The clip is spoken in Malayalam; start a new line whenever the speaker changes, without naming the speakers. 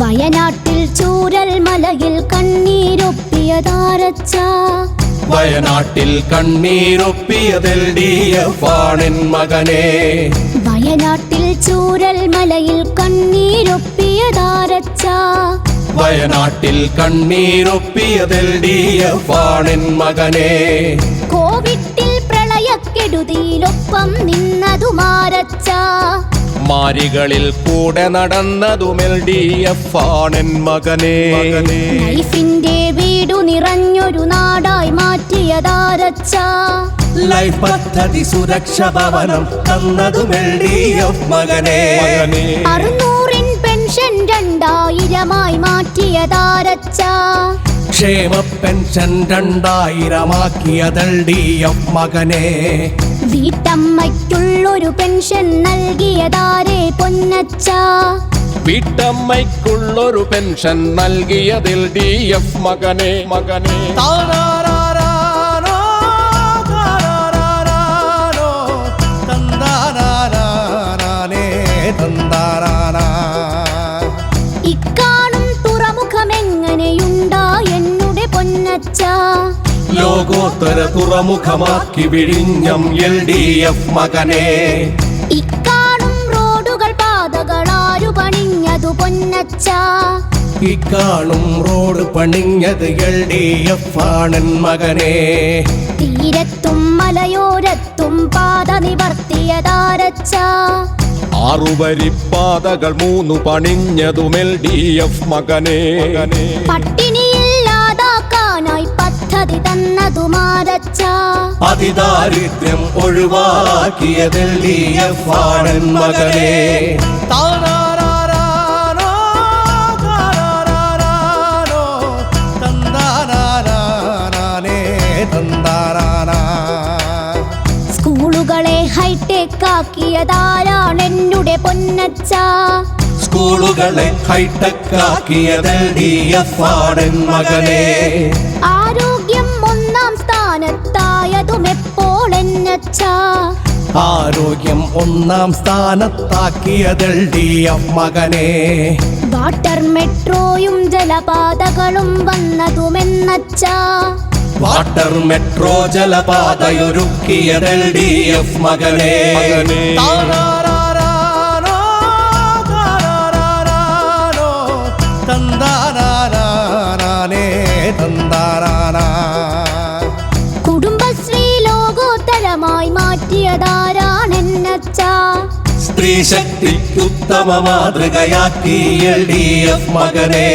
വയനാട്ടിൽ ചൂരൽ മലയിൽ കണ്ണീരൊപ്പിയ താരച്ച.
വയനാട്ടിൽ കണ്ണീരൊപ്പിയതിൽ ഡി എഫ് ആണിൻ മകനെ.
വയനാട്ടിൽ ചൂരൽ മലയിൽ കണ്ണീരൊപ്പിയതാരച്ച
വയനാട്ടിൽ കണ്ണീരൊപ്പിയതിൽ ഡി എഫ് ആണിൻ മകനെ.
കോവിഡിൽ പ്രളയക്കെടുതിയിലൊപ്പം നിന്നതുമാരച്ച
മാരികളിൽ കൂടെ നടന്നതുമെൽ ഡി എഫ് ആണിൻ മകനെ.
ലൈഫിന്റെ വീടു നിറഞ്ഞൊരു നാടായി മാറ്റിയതാരച്ച
ലൈഫ് പദ്ധതി സുരക്ഷ ഭവനം തന്നതുമെൽ ഡി എഫ് മകനെ.
അറുന്നൂറിൻ പെൻഷൻ രണ്ടായിരമായി മാറ്റിയതാരച്ച
ക്ഷേമ പെൻഷൻ രണ്ടായിരമാക്കിയതൽ ഡി എഫ് മകനെ.
വീട്ടമ്മയ്ക്കുള്ളൊരു പെൻഷൻ നൽകിയതാരേ പൊന്നച്ച
വീട്ടമ്മയ്ക്കുള്ളൊരു പെൻഷൻ നൽകിയതിൽ ഡി എഫ് മകനെ മകനെ.
ഇക്കാണും
ലോകോത്തര തുറമുഖമാക്കി വിഴിഞ്ഞം എൽ ഡി എഫ് മകനെ.
ഇക്കാണും റോഡുകൾ പാതകളാരു പണിഞ്ഞതു പൊന്നച്ച
ഇക്കാണും കാണും റോഡ് പണിഞ്ഞത് എൽ ഡി എഫ് ആണൻ മകനെ.
തീരത്തും മലയോരത്തും പാത നിവർത്തിയതാരച്ച
ആറുവരിപ്പാതകൾ മൂന്നു പണിഞ്ഞതും എൽ ഡി എഫ് മകനെ.
പട്ടിണിയില്ലാതാക്കാനായി പദ്ധതി തന്നതുമാരച്ച
അതിദാരിദ്ര്യം ഒഴിവാക്കിയത് എൽ ഡി എഫ് ആണൻ മകനെ.
സ്കൂളുകളെ ഹൈടെക് ആക്കിയതാരാണ് എന്നുടെ പൊന്നച്ച?
സ്കൂളുകളെ ഹൈടെക് ആക്കിയത് ഡി എഫ് ആണൻ മകനെ.
ആരോഗ്യം
ആരോഗ്യം ഒന്നാം സ്ഥാനത്താക്കിയത് എൽ ഡി എഫ് മകനെ.
വാട്ടർ മെട്രോയും ജലപാതകളും വന്നതുമെന്നച്ച.
വാട്ടർ മെട്രോ ജലപാതയൊരുക്കിയതൽ എൽ ഡി എഫ് മകനെ.
കുടുംബശ്രീ
സ്ത്രീ ശക്തിക്കുത്തമ മാതൃകയാക്കി എൽ ഡി എഫ് മകനെ.